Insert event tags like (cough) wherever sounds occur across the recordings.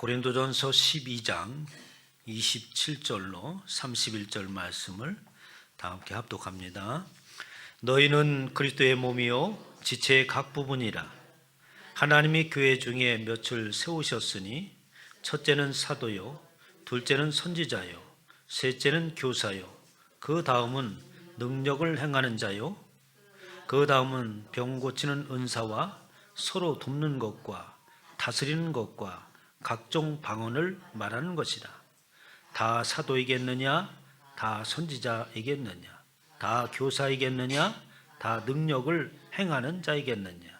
고린도전서 12장 27절로 31절 말씀을 다 함께 합독합니다. 너희는 그리스도의 몸이요 지체의 각 부분이라. 하나님이 교회 중에 몇을 세우셨으니 첫째는 사도요 둘째는 선지자요 셋째는 교사요. 그 다음은 능력을 행하는 자요. 그 다음은 병 고치는 은사와 서로 돕는 것과 다스리는 것과 각종 방언을 말하는 것이다. 다 사도이겠느냐? 다 선지자이겠느냐? 다 교사이겠느냐? 다 능력을 행하는 자이겠느냐?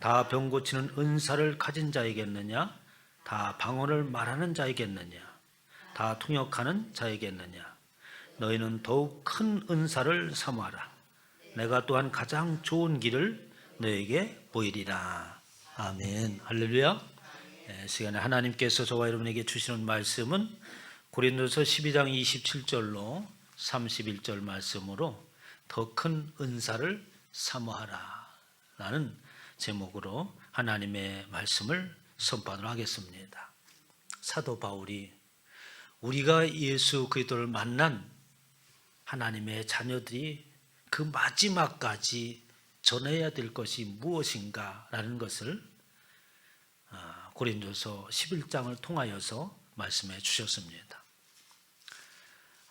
다 병 고치는 은사를 가진 자이겠느냐? 다 방언을 말하는 자이겠느냐? 다 통역하는 자이겠느냐? 너희는 더욱 큰 은사를 삼아라. 내가 또한 가장 좋은 길을 너에게 보이리라. 아멘. 할렐루야. 예, 시간에 하나님께서 저와 여러분에게 주시는 말씀은 고린도서 12장 27절로 31절 말씀으로 더 큰 은사를 사모하라 라는 제목으로 하나님의 말씀을 선포하도록 하겠습니다. 사도 바울이 우리가 예수 그리스도를 만난 하나님의 자녀들이 그 마지막까지 전해야 될 것이 무엇인가라는 것을 아, 고린도서 11장을 통하여서 말씀해 주셨습니다.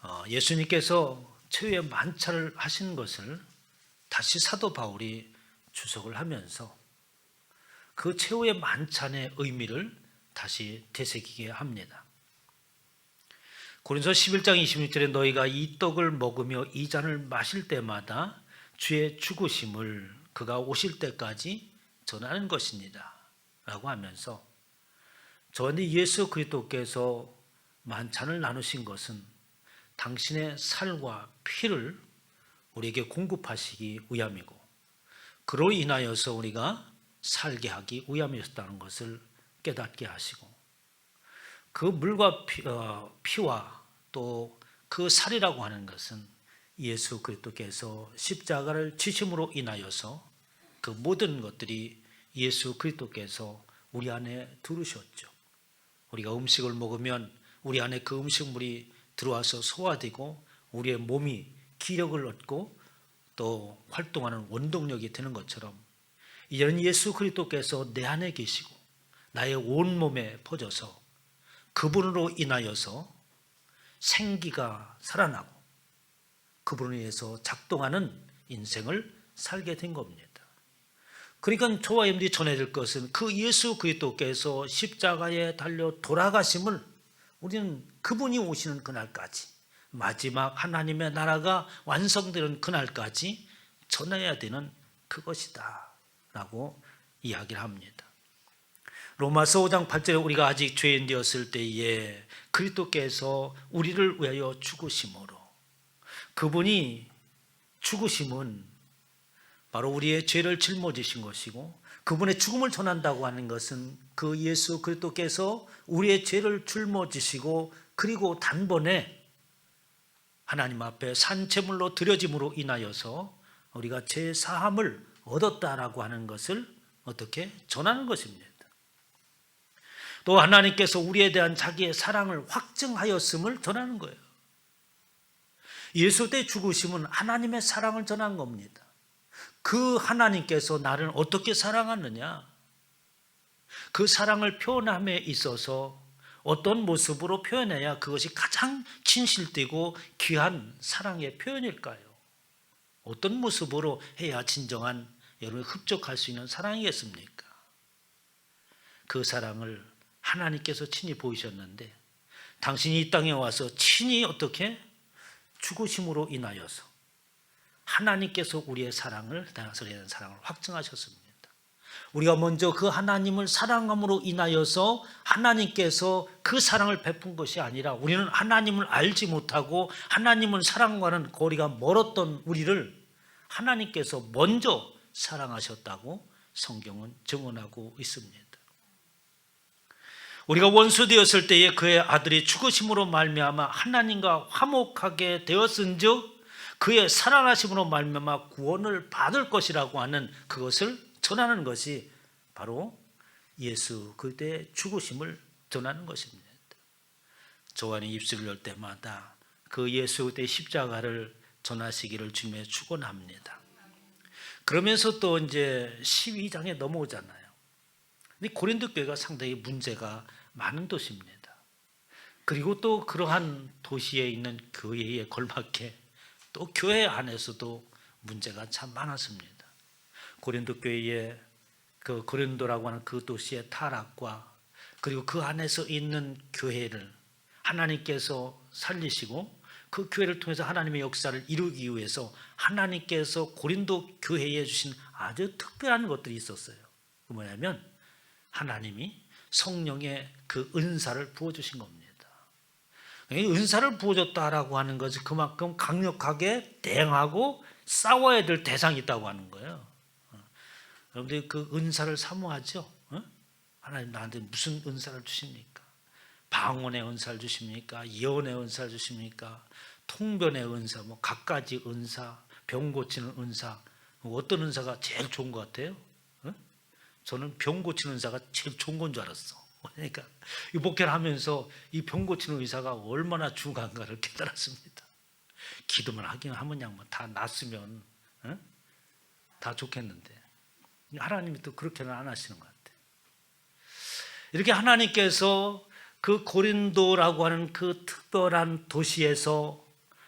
어, 예수님께서 최후의 만찬을 하신 것을 다시 사도 바울이 주석을 하면서 그 최후의 만찬의 의미를 다시 되새기게 합니다. 고린서 11장 26절에 너희가 이 떡을 먹으며 이 잔을 마실 때마다 주의 죽으심을 그가 오실 때까지 전하는 것입니다. 라고 하면서 저한테 예수 그리스도께서 만찬을 나누신 것은 당신의 살과 피를 우리에게 공급하시기 위함이고 그로 인하여서 우리가 살게 하기 위함이었다는 것을 깨닫게 하시고 그 물과 피, 어, 피와 또 그 살이라고 하는 것은 예수 그리스도께서 십자가를 지심으로 인하여서 그 모든 것들이 예수 그리스도께서 우리 안에 들으셨죠. 우리가 음식을 먹으면 우리 안에 그 음식물이 들어와서 소화되고 우리의 몸이 기력을 얻고 또 활동하는 원동력이 되는 것처럼 이제는 예수 그리스도께서 내 안에 계시고 나의 온 몸에 퍼져서 그분으로 인하여서 생기가 살아나고 그분에 의해서 작동하는 인생을 살게 된 겁니다. 그러니까 저와 여러분들이 전해야 될 것은 그 예수 그리스도께서 십자가에 달려 돌아가심을 우리는 그분이 오시는 그날까지 마지막 하나님의 나라가 완성되는 그날까지 전해야 되는 그것이다 라고 이야기를 합니다. 로마서 5장 8절에 우리가 아직 죄인 되었을 때에 그리스도께서 우리를 위하여 죽으심으로 그분이 죽으심은 바로 우리의 죄를 짊어지신 것이고 그분의 죽음을 전한다고 하는 것은 그 예수 그리스도께서 우리의 죄를 짊어지시고 그리고 단번에 하나님 앞에 산채물로 드려짐으로 인하여서 우리가 죄 사함을 얻었다라고 하는 것을 어떻게 전하는 것입니다. 또 하나님께서 우리에 대한 자기의 사랑을 확증하였음을 전하는 거예요. 예수 때 죽으심은 하나님의 사랑을 전한 겁니다. 그 하나님께서 나를 어떻게 사랑하느냐? 그 사랑을 표현함에 있어서 어떤 모습으로 표현해야 그것이 가장 진실되고 귀한 사랑의 표현일까요? 어떤 모습으로 해야 진정한 여러분이 흡족할 수 있는 사랑이겠습니까? 그 사랑을 하나님께서 친히 보이셨는데 당신이 이 땅에 와서 친히 어떻게 죽으심으로 인하여서 하나님께서 우리의 사랑을 다스리는 사랑을 확증하셨습니다. 우리가 먼저 그 하나님을 사랑함으로 인하여서 하나님께서 그 사랑을 베푼 것이 아니라 우리는 하나님을 알지 못하고 하나님을 사랑과는 거리가 멀었던 우리를 하나님께서 먼저 사랑하셨다고 성경은 증언하고 있습니다. 우리가 원수 되었을 때에 그의 아들이 죽으심으로 말미암아 하나님과 화목하게 되었은즉 그의 살아나심으로 말미암아 구원을 받을 것이라고 하는 그것을 전하는 것이 바로 예수 그때 죽으심을 전하는 것입니다. 조한이 입술을 열 때마다 그 예수 그리스도의 십자가를 전하시기를 주님에 축원합니다. 그러면서 또 이제 12장에 넘어오잖아요. 근데 고린도 교회가 상당히 문제가 많은 도시입니다. 그리고 또 그러한 도시에 있는 교회에 걸맞게 또 교회 안에서도 문제가 참 많았습니다. 고린도 교회의 그 고린도라고 하는 그 도시의 타락과 그리고 그 안에서 있는 교회를 하나님께서 살리시고 그 교회를 통해서 하나님의 역사를 이루기 위해서 하나님께서 고린도 교회에 주신 아주 특별한 것들이 있었어요. 그 뭐냐면 하나님이 성령의 그 은사를 부어 주신 겁니다. 이 은사를 부어줬다라고 하는 것이 그만큼 강력하게 대응하고 싸워야 될 대상이 있다고 하는 거예요. 어. 여러분들이 그 은사를 사모하죠? 어? 하나님 나한테 무슨 은사를 주십니까? 방언의 은사를 주십니까? 예언의 은사를 주십니까? 통변의 은사, 뭐 갖가지 은사, 병 고치는 은사, 어떤 은사가 제일 좋은 것 같아요? 어? 저는 병 고치는 은사가 제일 좋은 건 줄 알았어. 그러니까 이 목회를 하면서 이 병 고치는 의사가 얼마나 중요한가를 깨달았습니다. 기도만 하긴 하면 그냥 뭐다 낫으면 어? 다 좋겠는데 하나님이 또 그렇게는 안 하시는 것 같아요. 이렇게 하나님께서 그 고린도라고 하는 그 특별한 도시에서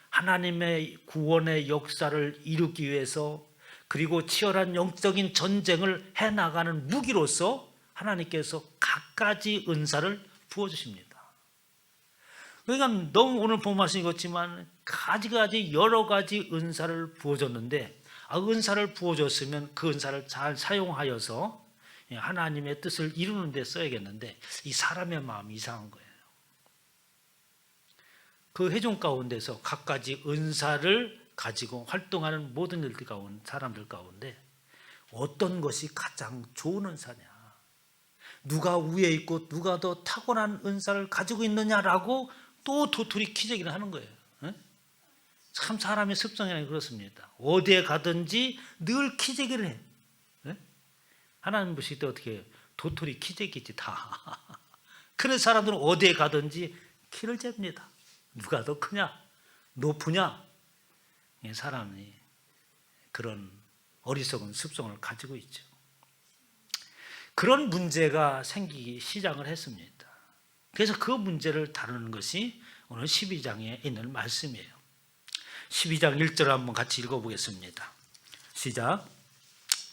하나님의 구원의 역사를 이루기 위해서 그리고 치열한 영적인 전쟁을 해 나가는 무기로서 하나님께서 각가지 은사를 부어 주십니다. 그러니까 너무 오늘 본 말씀이겠지만 가지가지 여러 가지 은사를 부어줬는데 아, 은사를 부어줬으면 그 은사를 잘 사용하여서 하나님의 뜻을 이루는 데 써야겠는데 이 사람의 마음이 이상한 거예요. 그 회중 가운데서 각가지 은사를 가지고 활동하는 모든 일들 가운데 사람들 가운데 어떤 것이 가장 좋은 은사냐? 누가 위에 있고 누가 더 탁월한 은사를 가지고 있느냐라고 또 도토리 키재기를 하는 거예요. 참 사람의 습성이라 그렇습니다. 어디에 가든지 늘 키재기를 해. 하나님 보실 때 어떻게 해요? 도토리 키재기지 다. (laughs) 그런 사람들은 어디에 가든지 키를 잽니다. 누가 더 크냐, 높으냐. 사람이 그런 어리석은 습성을 가지고 있죠. 그런 문제가 생기기 시작을 했습니다. 그래서 그 문제를 다루는 것이 오늘 12장에 있는 말씀이에요. 12장 1절 한번 같이 읽어보겠습니다. 시작.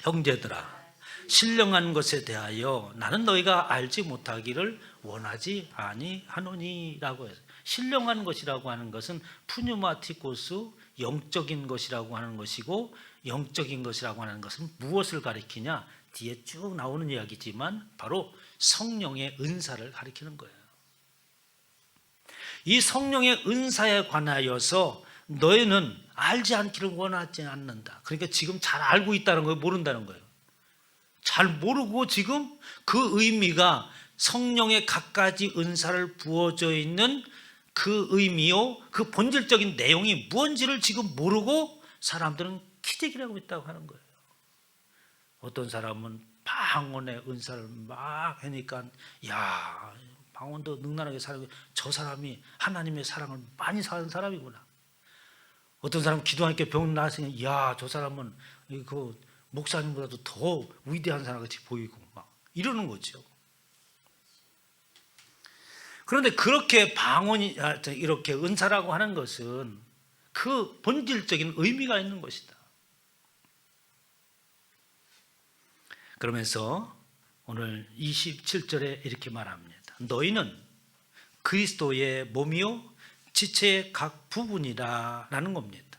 형제들아, 신령한 것에 대하여 나는 너희가 알지 못하기를 원하지 아니하노니라고 해서 신령한 것이라고 하는 것은 푸뉴마티코스 영적인 것이라고 하는 것이고 영적인 것이라고 하는 것은 무엇을 가리키냐? 뒤에 쭉 나오는 이야기지만 바로 성령의 은사를 가리키는 거예요. 이 성령의 은사에 관하여서 너희는 알지 않기를 원하지 않는다. 그러니까 지금 잘 알고 있다는 거예요. 모른다는 거예요. 잘 모르고 지금 그 의미가 성령의 갖가지 은사를 부어져 있는 그 의미요, 그 본질적인 내용이 무언지를 지금 모르고 사람들은 키재기라고 있다고 하는 거예요. 어떤 사람은 방언의 은사를 막 하니까 야 방언도 능란하게 살고 저 사람이 하나님의 사랑을 많이 사는 사람이구나. 어떤 사람 기도하니까 병 나으니 야저 사람은 그 목사님보다도 더 위대한 사람 같이 보이고 막 이러는 거죠. 그런데 그렇게 방언이 아, 이렇게 은사라고 하는 것은 그 본질적인 의미가 있는 것이다. 그러면서 오늘 27절에 이렇게 말합니다. 너희는 그리스도의 몸이요 지체의 각 부분이다라는 겁니다.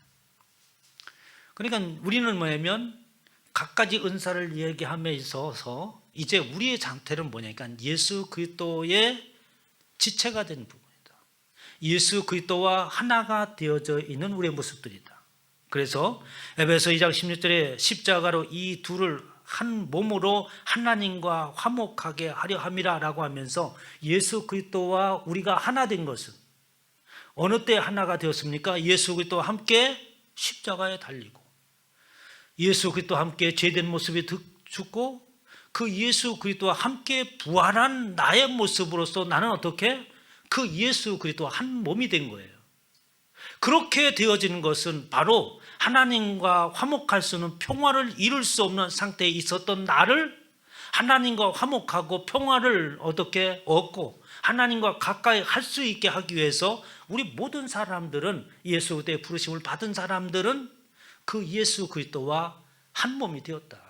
그러니까 우리는 뭐냐면 각가지 은사를 얘기함에 있어서 이제 우리의 상태는 뭐냐니까 예수 그리스도의 지체가 된 부분이다. 예수 그리스도와 하나가 되어져 있는 우리의 모습들이다. 그래서 에베소 2장 16절에 십자가로 이 둘을 한 몸으로 하나님과 화목하게 하려 함이라라고 하면서 예수 그리스도와 우리가 하나 된 것은 어느 때 하나가 되었습니까? 예수 그리스도와 함께 십자가에 달리고 예수 그리스도와 함께 죄된 모습이 죽고 그 예수 그리스도와 함께 부활한 나의 모습으로서 나는 어떻게 그 예수 그리스도와 한 몸이 된 거예요. 그렇게 되어지는 것은 바로 하나님과 화목할 수 있는 평화를 이룰 수 없는 상태에 있었던 나를 하나님과 화목하고 평화를 어떻게 얻고 하나님과 가까이 할 수 있게 하기 위해서 우리 모든 사람들은 예수 그리스도의 부르심을 받은 사람들은 그 예수 그리스도와 한 몸이 되었다.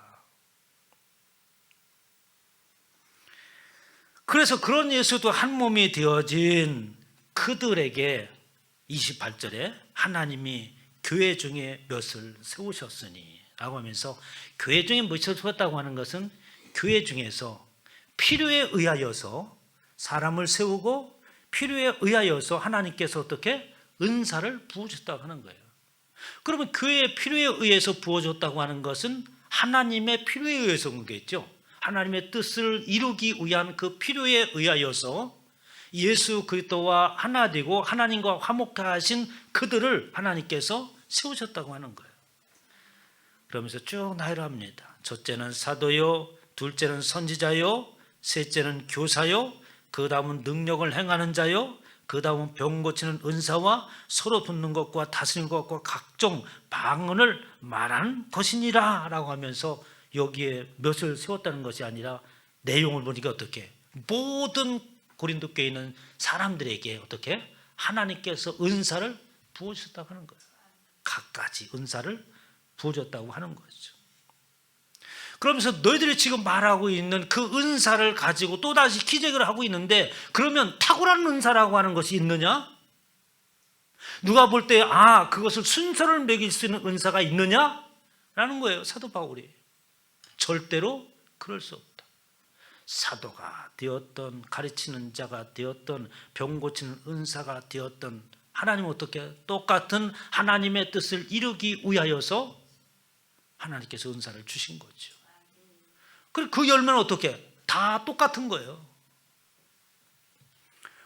그래서 그런 예수도 한 몸이 되어진 그들에게 28절에 하나님이 교회 중에 몇을 세우셨으니 라고 하면서 교회 중에 몇을 세웠다고 하는 것은 교회 중에서 필요에 의하여서 사람을 세우고 필요에 의하여서 하나님께서 어떻게 은사를 부어줬다고 하는 거예요. 그러면 교회의 필요에 의해서 부어줬다고 하는 것은 하나님의 필요에 의해서 온 거겠죠. 하나님의 뜻을 이루기 위한 그 필요에 의하여서 예수 그리스도와 하나 되고 하나님과 화목하신 그들을 하나님께서 세우셨다고 하는 거예요. 그러면서 쭉 나열합니다. 첫째는 사도요, 둘째는 선지자요, 셋째는 교사요, 그 다음은 능력을 행하는 자요, 그 다음은 병 고치는 은사와 서로 돕는 것과 다스리는 것과 각종 방언을 말하는 것이니라 라고 하면서 여기에 몇을 세웠다는 것이 아니라 내용을 보니까 어떻게 모든 고린도 교에 있는 사람들에게 어떻게 하나님께서 은사를 부어주셨다고 하는 거예요. 각가지 은사를 부어줬다고 하는 거죠. 그러면서 너희들이 지금 말하고 있는 그 은사를 가지고 또다시 기적을 하고 있는데 그러면 탁월한 은사라고 하는 것이 있느냐? 누가 볼 때 아, 그것을 순서를 매길 수 있는 은사가 있느냐? 라는 거예요. 사도 바울이. 절대로 그럴 수 없다. 사도가 되었던 가르치는 자가 되었던 병 고치는 은사가 되었던 하나님 어떻게 똑같은 하나님의 뜻을 이루기 위하여서 하나님께서 은사를 주신 거죠. 그리고 그 열매는 어떻게? 다 똑같은 거예요.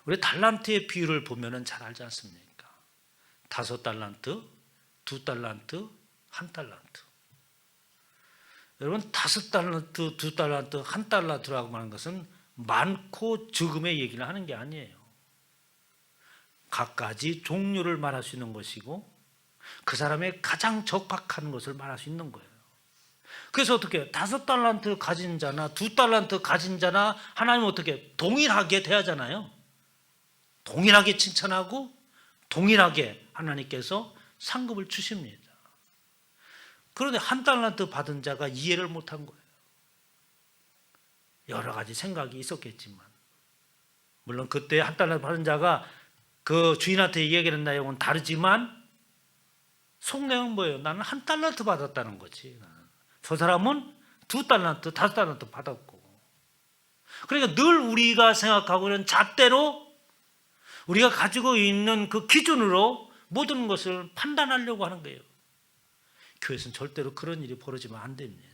우리 달란트의 비율을 보면은 잘 알지 않습니까? 다섯 달란트, 두 달란트, 한 달란트. 여러분 다섯 달란트, 두 달란트, 한 달란트라고 하는 것은 많고 적음의 얘기를 하는 게 아니에요. 각가지 종류를 말할 수 있는 것이고 그 사람의 가장 적합한 것을 말할 수 있는 거예요. 그래서 어떻게 다섯 달란트 가진 자나 두 달란트 가진 자나 하나님 어떻게 동일하게 대하잖아요. 동일하게 칭찬하고 동일하게 하나님께서 상급을 주십니다. 그런데 한 달란트 받은 자가 이해를 못한 거예요. 여러 가지 생각이 있었겠지만 물론 그때 한 달란트 받은 자가 그 주인한테 얘기하는 내용은 다르지만 속내용은 뭐예요? 나는 한 달란트 받았다는 거지. 저 사람은 두 달란트, 다섯 달란트 받았고. 그러니까 늘 우리가 생각하고 있는 잣대로 우리가 가지고 있는 그 기준으로 모든 것을 판단하려고 하는 거예요. 교회에서는 절대로 그런 일이 벌어지면 안 됩니다.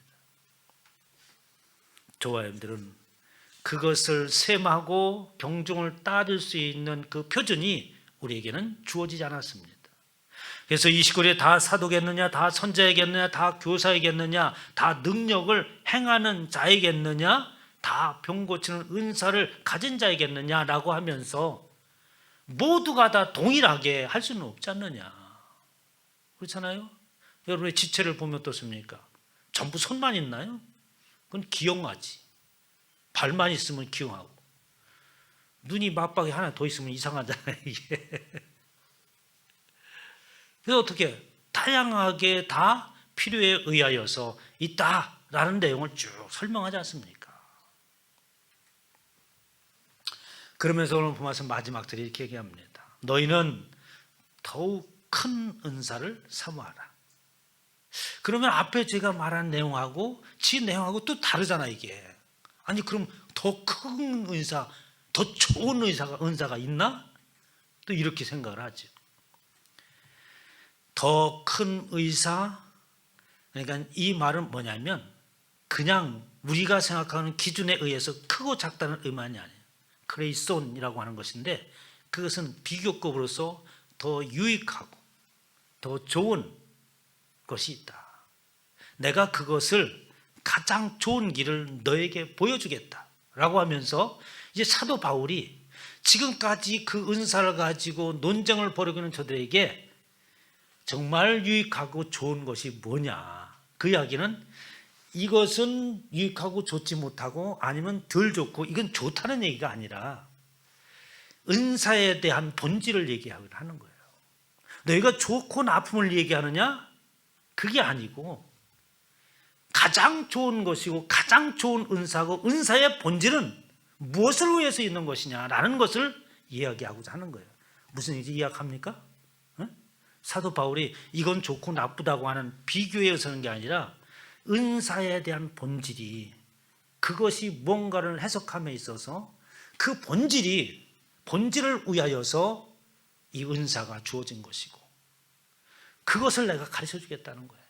조화님들은 그것을 셈하고 경중을 따질 수 있는 그 표준이 우리에게는 주어지지 않았습니다. 그래서 이 시골에 다 사도겠느냐, 다 선자이겠느냐, 다 교사이겠느냐, 다 능력을 행하는 자이겠느냐, 다 병 고치는 은사를 가진 자이겠느냐라고 하면서 모두가 다 동일하게 할 수는 없지 않느냐. 그렇잖아요? 여러분의 지체를 보면 어떻습니까? 전부 손만 있나요? 그건 기형하지. 발만 있으면 기형하고. 눈이 맞박이 하나 더 있으면 이상하잖아요, (laughs) 이게. 그래서 어떻게 다양하게 다 필요에 의하여서 있다라는 내용을 쭉 설명하지 않습니까? 그러면서 오늘 보면서 마지막들이 이렇게 얘기합니다. 너희는 더욱 큰 은사를 사모하라. 그러면 앞에 제가 말한 내용하고 지 내용하고 또 다르잖아 이게. 아니 그럼 더 큰 은사, 더 좋은 은사가 은사가 있나? 또 이렇게 생각을 하죠. 더 큰 의사, 그러니까 이 말은 뭐냐면 그냥 우리가 생각하는 기준에 의해서 크고 작다는 의만이 아니에요. 크레이손이라고 하는 것인데 그것은 비교급으로서 더 유익하고 더 좋은 것이 있다. 내가 그것을 가장 좋은 길을 너에게 보여주겠다 라고 하면서 이제 사도 바울이 지금까지 그 은사를 가지고 논쟁을 벌이고 있는 저들에게 정말 유익하고 좋은 것이 뭐냐 그 이야기는 이것은 유익하고 좋지 못하고 아니면 덜 좋고 이건 좋다는 얘기가 아니라 은사에 대한 본질을 얘기하는 거예요. 너희가 좋고 나쁨을 얘기하느냐? 그게 아니고 가장 좋은 것이고 가장 좋은 은사고 은사의 본질은 무엇을 위해서 있는 것이냐라는 것을 이야기하고자 하는 거예요. 무슨 얘기 이야기합니까? 응? 사도 바울이 이건 좋고 나쁘다고 하는 비교에 서는 게 아니라 은사에 대한 본질이 그것이 뭔가를 해석함에 있어서 그 본질이 본질을 위하여서 이 은사가 주어진 것이고 그것을 내가 가르쳐 주겠다는 거예요.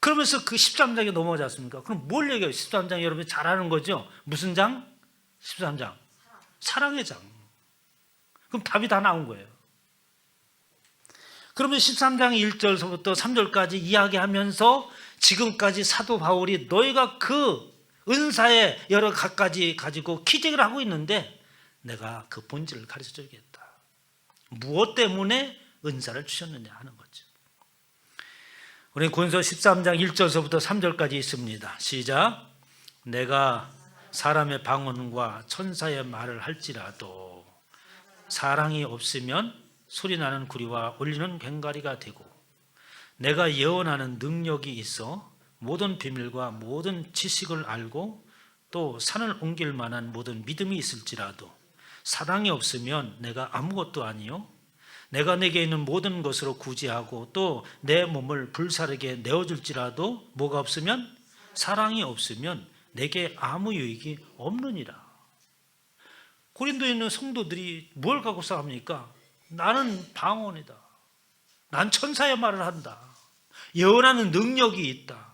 그러면서 그 13장에 넘어가지 않습니까? 그럼 뭘 얘기해요? 13장 여러분이 잘 아는 거죠? 무슨 장? 13장. 사랑 의 장. 그럼 답이 다 나온 거예요. 그러면 13장 1절서부터 3절까지 이야기하면서 지금까지 사도 바울이 너희가 그 은사의 여러 갖가지 가지고 기적을 하고 있는데 내가 그 본질을 가르쳐 주겠다. 무엇 때문에 은사를 주셨느냐 하는 거죠. 우리 군서 13장 1절서부터 3절까지 있습니다. 시작. 내가 사람의 방언과 천사의 말을 할지라도 사랑이 없으면 소리 나는 구리와 울리는 괭가리가 되고 내가 예언하는 능력이 있어 모든 비밀과 모든 지식을 알고 또 산을 옮길 만한 모든 믿음이 있을지라도 사랑이 없으면 내가 아무것도 아니요 내가 내게 있는 모든 것으로 구제하고 또 내 몸을 불사르게 내어줄지라도 뭐가 없으면 사랑이 없으면 내게 아무 유익이 없느니라. 고린도에 있는 성도들이 뭘 갖고 싸웁니까? 나는 방언이다. 난 천사의 말을 한다. 예언하는 능력이 있다.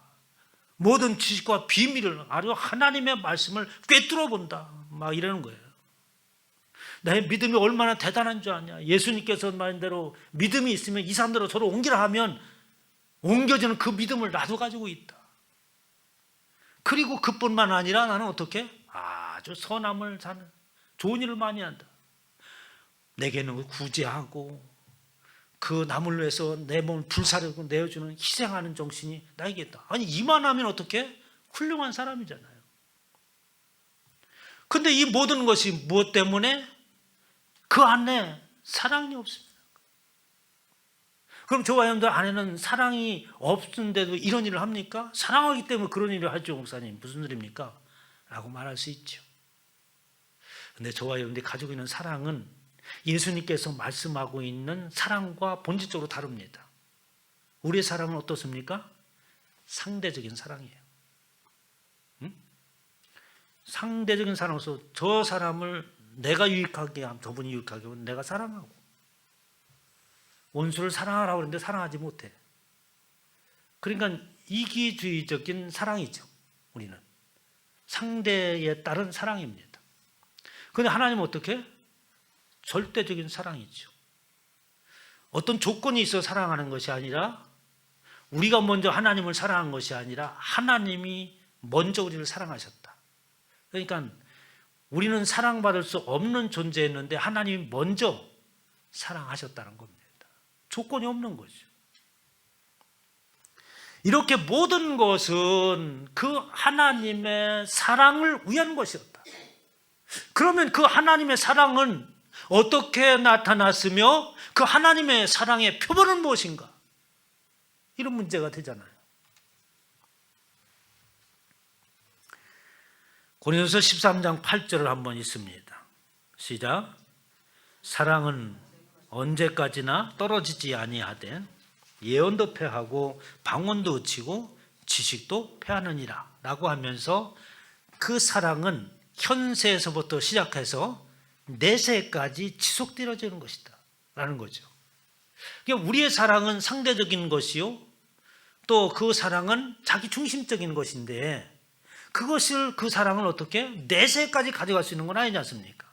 모든 지식과 비밀을 아주 하나님의 말씀을 꿰뚫어 본다. 막 이러는 거예요. 나의 믿음이 얼마나 대단한 줄 아냐. 예수님께서 말한 대로 믿음이 있으면 이 사람들로 저를 옮기라 하면 옮겨지는 그 믿음을 나도 가지고 있다. 그리고 그뿐만 아니라 나는 어떻게? 아주 선함을 사는 좋은 일을 많이 한다. 내게는 구제하고 그 남을 위해서 내 몸을 불사르고 내어주는 희생하는 정신이 나에게 있다. 아니 이만하면 어떻게? 훌륭한 사람이잖아요. 근데 이 모든 것이 무엇 때문에? 그 안에 사랑이 없습니다. 그럼 저와 여러분들 안에는 사랑이 없는데도 이런 일을 합니까? 사랑하기 때문에 그런 일을 하죠, 목사님. 무슨 일입니까? 라고 말할 수 있죠. 근데 저와 여러분들이 가지고 있는 사랑은 예수님께서 말씀하고 있는 사랑과 본질적으로 다릅니다. 우리의 사랑은 어떻습니까? 상대적인 사랑이에요. 응? 상대적인 사랑으로서 저 사람을 내가 유익하게 하면 저분이 유익하게 하면 내가 사랑하고 원수를 사랑하라고 그러는데 사랑하지 못해. 그러니까 이기주의적인 사랑이죠. 우리는 상대에 따른 사랑입니다. 그런데 하나님은 어떻게? 절대적인 사랑이죠. 어떤 조건이 있어 사랑하는 것이 아니라 우리가 먼저 하나님을 사랑한 것이 아니라 하나님이 먼저 우리를 사랑하셨다. 그러니까 우리는 사랑받을 수 없는 존재였는데 하나님이 먼저 사랑하셨다는 겁니다. 조건이 없는 거죠. 이렇게 모든 것은 그 하나님의 사랑을 위한 것이었다. 그러면 그 하나님의 사랑은 어떻게 나타났으며 그 하나님의 사랑의 표본은 무엇인가? 이런 문제가 되잖아요. 고린도서 13장 8절을 한번 있습니다. 시작. 사랑은 언제까지나 떨어지지 아니하되 예언도 패하고 방언도 어치고 지식도 패하느니라 라고 하면서 그 사랑은 현세에서부터 시작해서 내세까지 지속되어지는 것이다 라는 거죠. 그러니까 우리의 사랑은 상대적인 것이요 또 그 사랑은 자기 중심적인 것인데 그것을 그 사랑을 어떻게 내세까지 가져갈 수 있는 건 아니지 않습니까?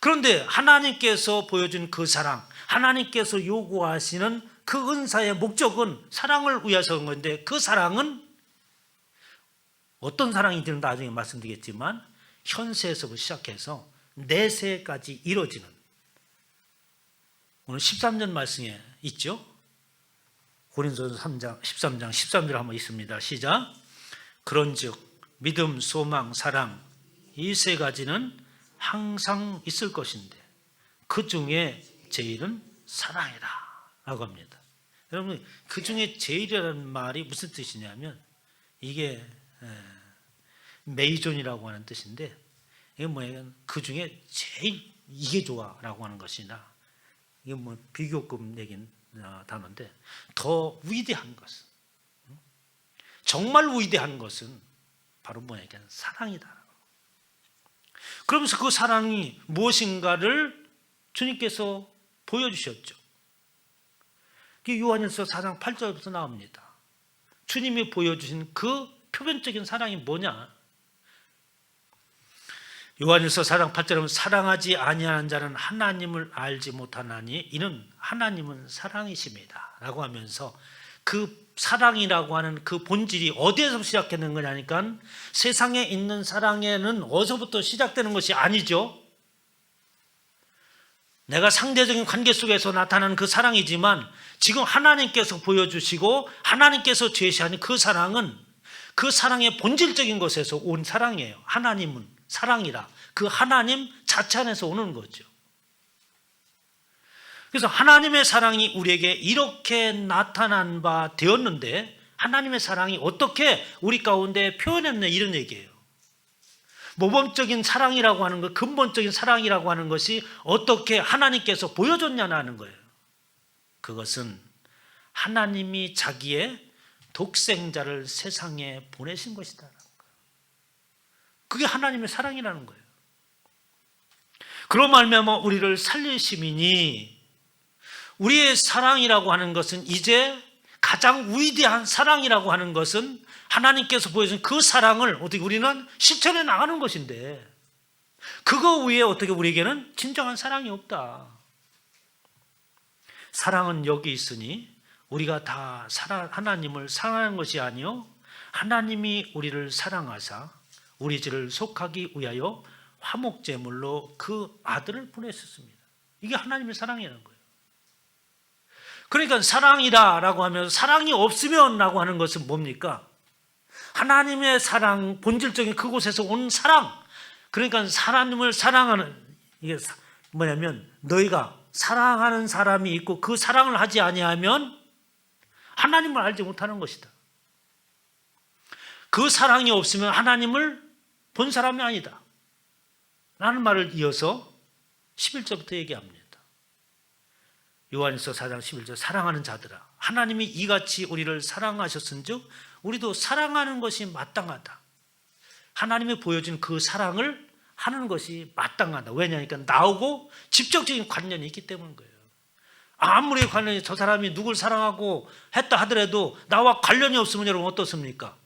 그런데 하나님께서 보여준 그 사랑, 하나님께서 요구하시는 그 은사의 목적은 사랑을 위해서인 건데 그 사랑은 어떤 사랑인지는 나중에 말씀드리겠지만 현세에서부터 시작해서 내세까지 이루어지는 오늘 13절 말씀에 있죠. 고린도서 3장 13장 13절 한번 있습니다. 시작. 그런즉 믿음, 소망, 사랑 이 세 가지는 항상 있을 것인데 그 중에 제일은 사랑이다 라고 합니다. 여러분 그 중에 제일이라는 말이 무슨 뜻이냐면 이게 에, 메이존이라고 하는 뜻인데 이게 뭐냐면 그 중에 제일 이게 좋아라고 하는 것이나 이게 뭐 비교급 내긴 어, 단어인데 더 위대한 것은 정말 위대한 것은 바로 뭐냐면 사랑이다. 그러면서 그 사랑이 무엇인가를 주님께서 보여주셨죠. 요한일서 4장 8절부터 나옵니다. 주님이 보여주신 그 표면적인 사랑이 뭐냐? 요한일서 4장 8절에 보면 사랑하지 아니하는 자는 하나님을 알지 못하나니 이는 하나님은 사랑이십니다. 라고 하면서 그 사랑이라고 하는 그 본질이 어디에서 시작되는 거냐니까 세상에 있는 사랑에는 어디서부터 시작되는 것이 아니죠. 내가 상대적인 관계 속에서 나타나는 그 사랑이지만 지금 하나님께서 보여주시고 하나님께서 제시하는 그 사랑은 그 사랑의 본질적인 것에서 온 사랑이에요. 하나님은 사랑이라. 그 하나님 자체 안에서 오는 거죠. 그래서 하나님의 사랑이 우리에게 이렇게 나타난 바 되었는데 하나님의 사랑이 어떻게 우리 가운데 표현했냐 이런 얘기예요. 모범적인 사랑이라고 하는 것, 근본적인 사랑이라고 하는 것이 어떻게 하나님께서 보여줬냐는 거예요. 그것은 하나님이 자기의 독생자를 세상에 보내신 것이다. 그게 하나님의 사랑이라는 거예요. 그로 말미암아 우리를 살리심이니 우리의 사랑이라고 하는 것은 이제 가장 위대한 사랑이라고 하는 것은 하나님께서 보여준 그 사랑을 어떻게 우리는 실천해 나가는 것인데 그거 위에 어떻게 우리에게는 진정한 사랑이 없다. 사랑은 여기 있으니 우리가 다 하나님을 사랑하는 것이 아니요 하나님이 우리를 사랑하사 우리 죄를 속하기 위하여 화목제물로 그 아들을 보내셨습니다. 이게 하나님의 사랑이라는 거예요. 그러니까 사랑이다라고 하면 사랑이 없으면라고 하는 것은 뭡니까? 하나님의 사랑, 본질적인 그곳에서 온 사랑. 그러니까 하나님을 사랑하는 이게 뭐냐면 너희가 사랑하는 사람이 있고 그 사랑을 하지 아니하면 하나님을 알지 못하는 것이다. 그 사랑이 없으면 하나님을 본 사람이 아니다. 라는 말을 이어서 11절부터 얘기합니다. 요한일서 4장 11절 사랑하는 자들아 하나님이 이같이 우리를 사랑하셨은즉 우리도 사랑하는 것이 마땅하다. 하나님이 보여준 그 사랑을 하는 것이 마땅하다. 왜냐니까 나오고 직접적인 관련이 있기 때문인 거예요. 아무리 관련이 저 사람이 누굴 사랑하고 했다 하더라도 나와 관련이 없으면 여러분 어떻습니까?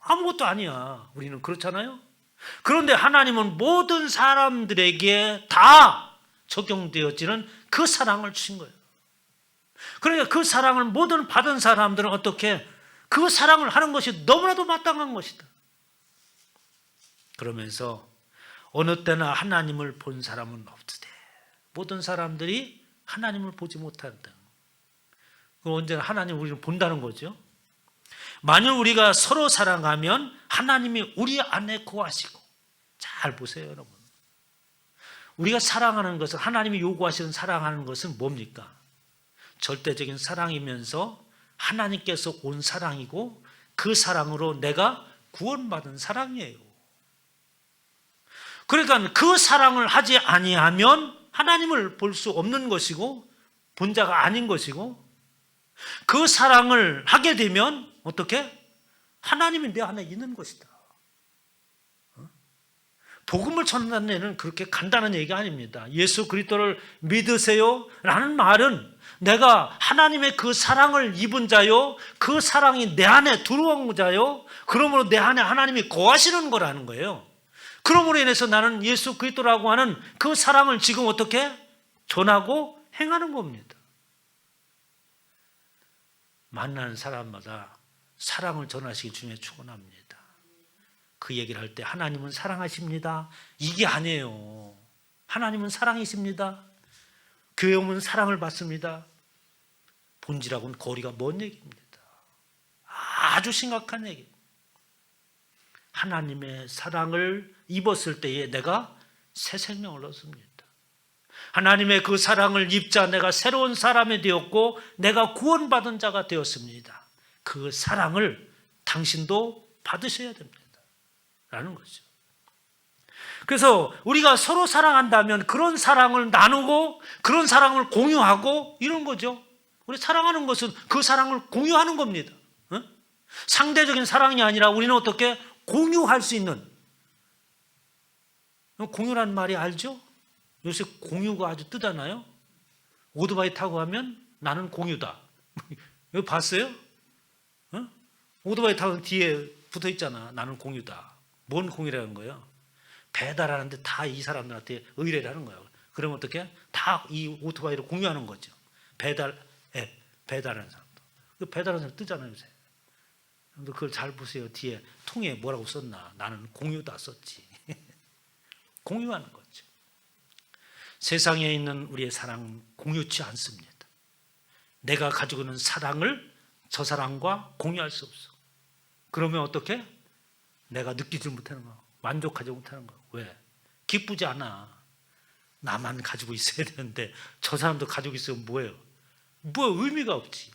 아무것도 아니야. 우리는 그렇잖아요. 그런데 하나님은 모든 사람들에게 다 적용되어지는 그 사랑을 주신 거예요. 그러니까 그 사랑을 모든 받은 사람들은 어떻게 그 사랑을 하는 것이 너무나도 마땅한 것이다. 그러면서 어느 때나 하나님을 본 사람은 없으되 모든 사람들이 하나님을 보지 못한다. 그럼 언제나 하나님 우리를 본다는 거죠. 만일 우리가 서로 사랑하면 하나님이 우리 안에 거하시고 잘 보세요, 여러분. 우리가 사랑하는 것은 하나님이 요구하시는 사랑하는 것은 뭡니까? 절대적인 사랑이면서 하나님께서 온 사랑이고 그 사랑으로 내가 구원받은 사랑이에요. 그러니까 그 사랑을 하지 아니하면 하나님을 볼 수 없는 것이고 본자가 아닌 것이고 그 사랑을 하게 되면 어떻게? 하나님이 내 안에 있는 것이다. 복음을 전하는 애는 그렇게 간단한 얘기가 아닙니다. 예수 그리스도를 믿으세요? 라는 말은 내가 하나님의 그 사랑을 입은 자요, 그 사랑이 내 안에 들어온 자요, 그러므로 내 안에 하나님이 거하시는 거라는 거예요. 그러므로 인해서 나는 예수 그리스도라고 하는 그 사랑을 지금 어떻게 전하고 행하는 겁니다. 만나는 사람마다 사랑을 전하시기 중에 축원합니다. 그 얘기를 할 때 하나님은 사랑하십니다. 이게 아니에요. 하나님은 사랑이십니다. 교회 오면 사랑을 받습니다. 본질하고는 거리가 먼 얘기입니다. 아주 심각한 얘기. 하나님의 사랑을 입었을 때에 내가 새 생명을 얻습니다. 하나님의 그 사랑을 입자 내가 새로운 사람이 되었고 내가 구원받은 자가 되었습니다. 그 사랑을 당신도 받으셔야 됩니다. 라는 거죠. 그래서 우리가 서로 사랑한다면 그런 사랑을 나누고 그런 사랑을 공유하고 이런 거죠. 우리 사랑하는 것은 그 사랑을 공유하는 겁니다. 어? 상대적인 사랑이 아니라 우리는 어떻게 공유할 수 있는 공유란 말이 알죠? 요새 공유가 아주 뜨잖아요. 오토바이 타고 하면 나는 공유다. (laughs) 이거 봤어요? 어? 오토바이 타고 뒤에 붙어 있잖아. 나는 공유다. 뭔 공유라는 거예요? 배달하는데 다 이 사람들한테 의뢰를 하는 거예요. 그러면 어떻게? 다 이 오토바이를 공유하는 거죠. 배달, 예, 배달하는 사람도. 그 배달하는 사람 뜨잖아요, 요새. 그걸 잘 보세요. 뒤에 통에 뭐라고 썼나? 나는 공유다 썼지. (laughs) 공유하는 거죠. 세상에 있는 우리의 사랑은 공유치 않습니다. 내가 가지고 있는 사랑을 저 사람과 공유할 수 없어. 그러면 어떻게? 내가 느끼지 못하는 거, 만족하지 못하는 거. 왜? 기쁘지 않아. 나만 가지고 있어야 되는데 저 사람도 가지고 있으면 뭐예요? 뭐 의미가 없지.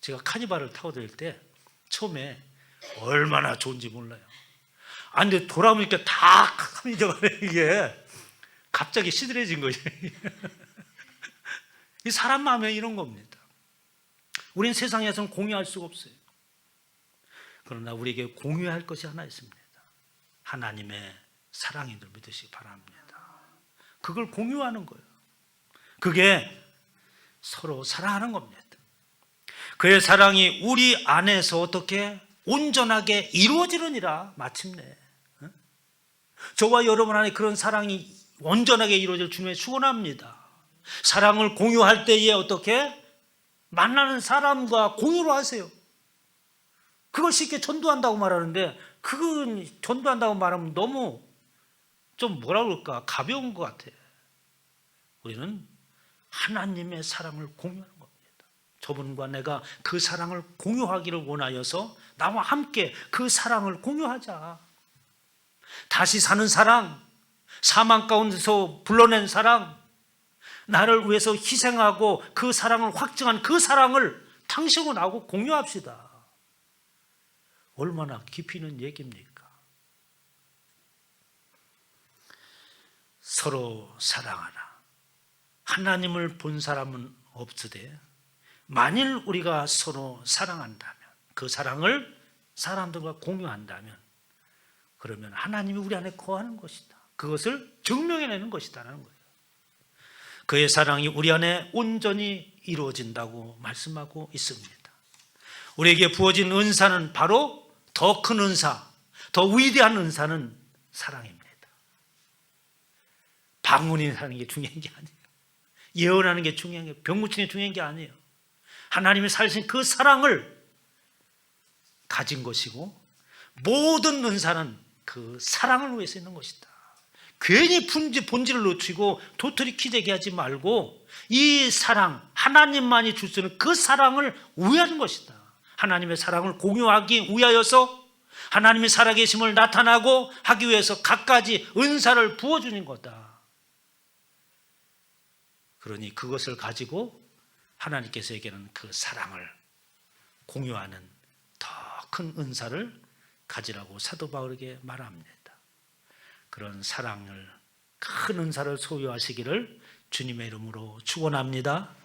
제가 카니발을 타고 다닐 때 처음에 얼마나 좋은지 몰라요. 아, 근데 돌아보니까 다 카니발에 이게 갑자기 시들해진 거예요. (laughs) 이 사람 마음에 이런 겁니다. 우리는 세상에서는 공유할 수가 없어요. 그러나 우리에게 공유할 것이 하나 있습니다. 하나님의 사랑인 줄 믿으시기 바랍니다. 그걸 공유하는 거예요. 그게 서로 사랑하는 겁니다. 그의 사랑이 우리 안에서 어떻게 온전하게 이루어지느니라 마침내. 어? 저와 여러분 안에 그런 사랑이 온전하게 이루어질 주님의 축원합니다. 사랑을 공유할 때에 어떻게 만나는 사람과 공유를 하세요. 그걸 쉽게 전도한다고 말하는데 그건 전도한다고 말하면 너무 좀 뭐라 그럴까 가벼운 것 같아. 우리는 하나님의 사랑을 공유하는 겁니다. 저분과 내가 그 사랑을 공유하기를 원하여서 나와 함께 그 사랑을 공유하자. 다시 사는 사랑, 사망 가운데서 불러낸 사랑, 나를 위해서 희생하고 그 사랑을 확증한 그 사랑을 당신과 나하고 공유합시다. 얼마나 깊이 있는 얘기입니까? 서로 사랑하라. 하나님을 본 사람은 없으되 만일 우리가 서로 사랑한다면 그 사랑을 사람들과 공유한다면 그러면 하나님이 우리 안에 거하는 것이다. 그것을 증명해내는 것이다라는 거예요. 그의 사랑이 우리 안에 온전히 이루어진다고 말씀하고 있습니다. 우리에게 부어진 은사는 바로 더 큰 은사, 더 위대한 은사는 사랑입니다. 방문이 사는 게 중요한 게 아니에요. 예언하는 게 중요한 게 병 고치는 게 중요한 게 아니에요. 하나님이 살신 그 사랑을 가진 것이고 모든 은사는 그 사랑을 위해서 있는 것이다. 괜히 분지, 본질을 놓치고 도토리 키재기 하지 말고 이 사랑, 하나님만이 줄 수 있는 그 사랑을 위한 것이다. 하나님의 사랑을 공유하기 위하여서 하나님의 살아계심을 나타나고 하기 위해서 갖가지 은사를 부어주는 거다. 그러니 그것을 가지고 하나님께서에게는 그 사랑을 공유하는 더 큰 은사를 가지라고 사도 바울에게 말합니다. 그런 사랑을 큰 은사를 소유하시기를 주님의 이름으로 축원합니다.